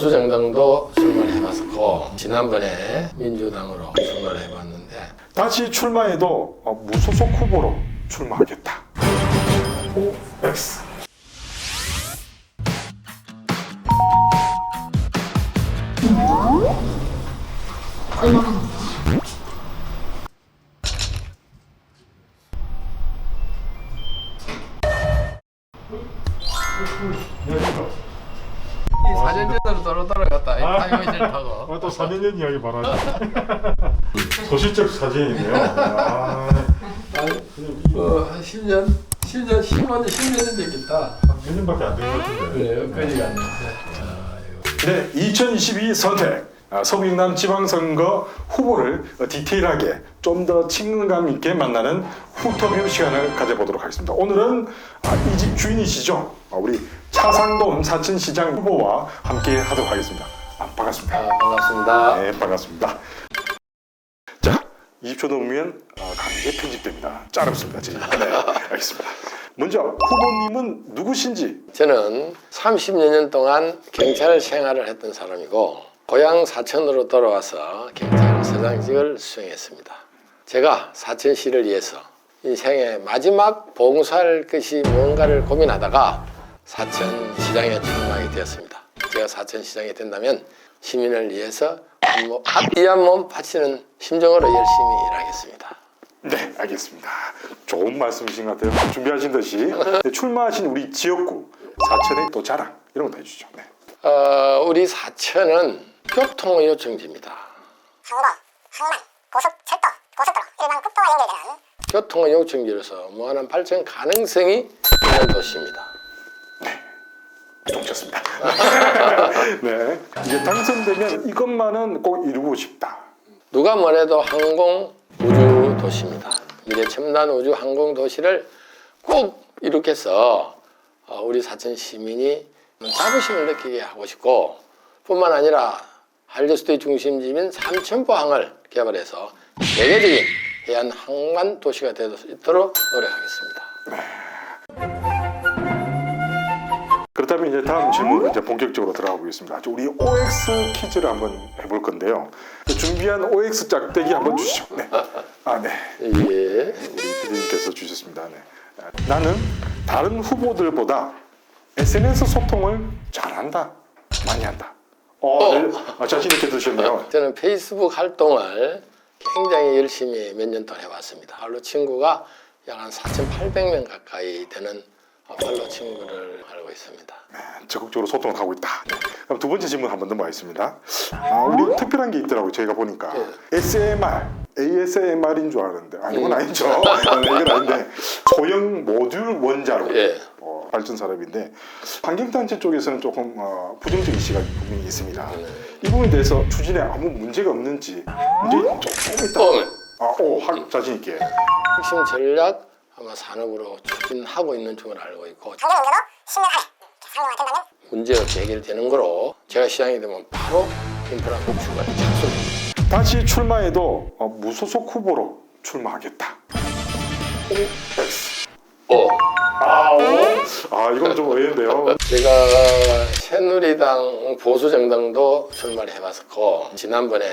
보수정당도 출마해봤고 지난번에 민주당으로 출마해봤는데 다시 출마해도 어, 무소속 후보로 출마하겠다. 후 X. 네, 여기서. 4년 전으로 돌아 돌아갔다. 아, 아. 타임머신을 타고. 아, 또 4년 전 이야기 말하지. 소실적 사진이네요. 아, 어, 한 10년? 10년, 10년, 10년 됐겠다. 몇 년밖에 안 된 것 같은데. 그래요? 끈이 갔네. 네, 2022 선택. 아, 서울남 지방선거 후보를 어, 디테일하게 좀 더 친근감 있게 만나는 후터뷰 시간을 가져보도록 하겠습니다. 오늘은 이 집 주인이시죠? 아, 우리 차상돈 사천시장 후보와 함께 하도록 하겠습니다. 아, 반갑습니다. 아, 반갑습니다 네, 반갑습니다. 자, 20초 넘으면 어, 강제 편집됩니다. 제가. 네, 알겠습니다. 먼저 후보님은 누구신지 저는 30여 년 동안 경찰 생활을 했던 사람이고 고향 사천으로 돌아와서 경찰 서장직을 수행했습니다. 제가 사천시를 위해서 인생의 마지막 봉사할 것이 무언가를 고민하다가 사천시장에 출마하게 되었습니다. 제가 사천시장이 된다면 시민을 위해서 이한 몸 바치는 심정으로 열심히 일하겠습니다. 네, 알겠습니다. 좋은 말씀이신 것 같아요. 준비하신 듯이 네, 출마하신 우리 지역구 사천의 또 자랑 이런 것도 해주죠. 네. 어, 우리 사천은 교통 요청지입니다. 항로, 항만, 고속철도, 고속도로, 일반 국도와 연결되는 교통의 요청지로서 무한한 발전 가능성이 있는 도시입니다. 동쳤습니다. 네, 이제 당선되면 이것만은 꼭 이루고 싶다. 누가 뭐래도 항공 우주 도시입니다. 미래 첨단 우주 항공 도시를 꼭 이룩해서 어, 우리 사천 시민이 자부심을 느끼게 하고 싶고 뿐만 아니라 한려수도의 중심지인 삼천포항을 개발해서 세계적인 해안 항만 도시가 될 수 있도록 노력하겠습니다. 그렇다면 이제 다음 질문 이제 본격적으로 들어가 보겠습니다. 아주 우리 OX 퀴즈를 한번 해볼 건데요. 준비한 OX 짝대기 한번 주시죠. 네. 아, 네. 예. 우리 PD님께서 주셨습니다. 네. 아, 나는 다른 후보들보다 SNS 소통을 잘한다, 많이 한다. 어, 네. 아, 자신 있게 드셨네요. 저는 페이스북 활동을 굉장히 열심히 몇 년 동안 해왔습니다. 팔로 친구가 약 한 4,800명 가까이 되는 어, 팔로 친구를 알고 있습니다. 적극적으로 소통을 하고 있다. 네. 그럼 두 번째 질문 한 번 넘어가겠습니다. 아, 우리 특별한 게 있더라고요. 저희가 보니까 SMR, ASMR인 줄 알았는데 아 이건 아니죠. 네, 이건 아닌데 소형 모듈 원자로 예. 어, 발전 산업인데 환경단체 쪽에서는 조금 어, 부정적인 시각이 분명히 있습니다. 이 부분에 대해서 추진에 아무 문제가 없는지 문제 조금 있다. 어. 아, 오, 하, 자신 있게. 핵심 전략 아마 산업으로 추진하고 있는 중을 알고 있고 경제 문제도 10년 안에 상용화 된다면 문제 없이 해결되는 거로 제가 시장이 되면 바로 인프라 구축을 착수합니다. 다시 출마해도 어, 무소속 후보로 출마하겠다. 어. 아, 오. 아 이건 좀 의외인데요. 제가 새누리당 보수 정당도 출마를 해봤었고 지난번에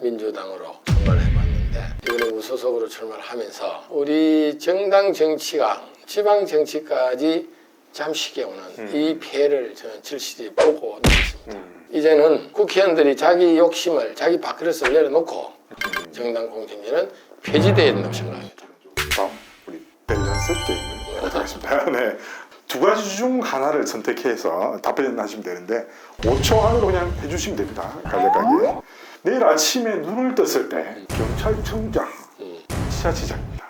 민주당으로 출마를 해봤는데 이번에 무소속으로 출마를 하면서 우리 정당 정치가 지방 정치까지 잠시게 오는 이 피해를 저는 절실히 보고 있습니다. 이제는 국회의원들이 자기 욕심을 자기 밥그릇을 내려놓고 정당 공천제는 폐지돼야 된다고 생각합니다. 네. 두 가지 중 하나를 선택해서 답변하시면 되는데 5초 안으로 그냥 해주시면 됩니다. 간략하게. 내일 아침에 눈을 떴을 때 경찰청장 지자체장입니다.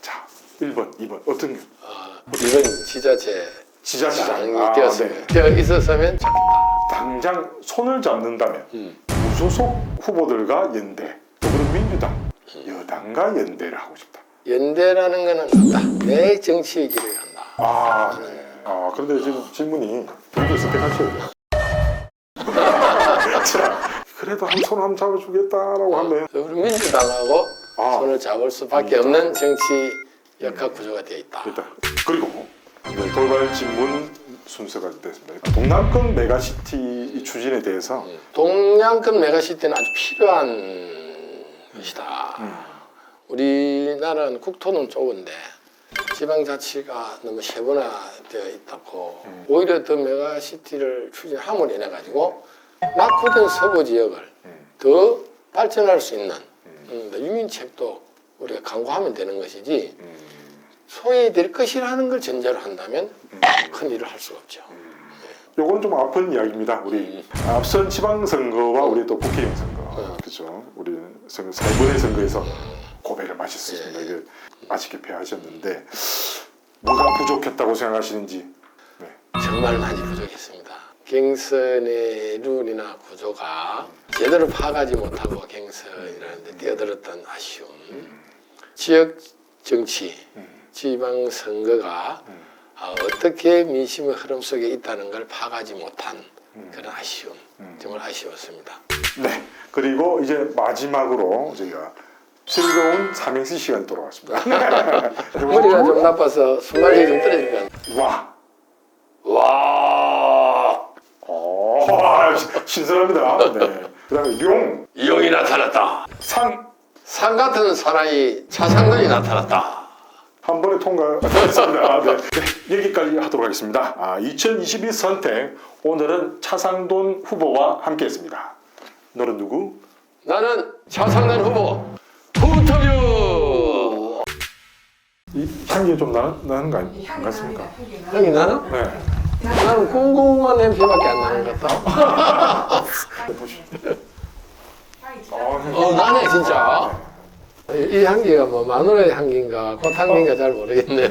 자, 1번, 2번 어떤 게? 아, 이번 지자체 지자체장. 장이 아, 되었습니다. 네. 있었으면 좋겠다. 당장 손을 잡는다면 음. 무소속 후보들과 연대, 더불어민주당, 여당과 연대를 하고 싶다. 연대라는 거는 없다. 내 정치의 길을. 아, 네. 아, 그런데 지금 질문이 본인들 선택하셔야 돼요. 자, 그래도 한 손 한번 잡아주겠다라고 하면 민주당하고 아. 손을 잡을 수밖에 없는 정치 역학 구조가 되어 있다. 일단 그리고 이제 돌발 질문 순서가 됐습니다. 동남권 메가시티 이 추진에 대해서 동양권 메가시티는 아주 필요한 것이다. 우리나라는 국토는 좁은데 지방자치가 너무 세분화되어 있다고. 오히려 더 메가시티를 추진함으로 인해 가지고 낙후된 서부 지역을 더 발전할 수 있는 음, 유인책도 우리가 강구하면 되는 것이지 소외 될 것이라는 걸 전제로 한다면 큰 일을 할 수가 없죠. 요건 좀 아픈 이야기입니다. 우리. 앞선 지방선거와 우리 또 국회의원 선거, 그죠? 우리 선거 세 번의 선거에서 고배를 마셨습니다. 이게 아쉽게 패하셨는데 뭐가 부족했다고 생각하시는지. 네. 정말 많이 부족했습니다. 갱선의 룰이나 구조가 제대로 파악하지 못하고 갱선이라는 데 뛰어들었던 아쉬움. 지역 정치, 지방 선거가 아, 어떻게 민심의 흐름 속에 있다는 걸 파악하지 못한 그런 아쉬움. 정말 아쉬웠습니다. 네. 그리고 이제 마지막으로 저희가 즐거운 삼행시 시간 돌아왔습니다. 머리가 좀 나빠서 순발력이 좀 떨어지니까 와. 와 어, 와, 시- 신선합니다. 네. 그 다음에 용, 이용이 나타났다. 산, 산 같은 사나이 차상근이 나타났다. 한 번에 통과했습니다. 네. 네, 여기까지 하도록 하겠습니다. 아, 2022 선택 오늘은 차상돈 후보와 함께했습니다. 너는 누구? 나는 차상근 후보 향기 좀 나, 나는 거 아니, 안 같습니까? 여기 나는 네. 나는 궁금한 냄새밖에 안 나는 것 같다. 어 나네 진짜. 이, 이 향기가 뭐 마누라의 향기인가 꽃 향기인가 잘 모르겠네.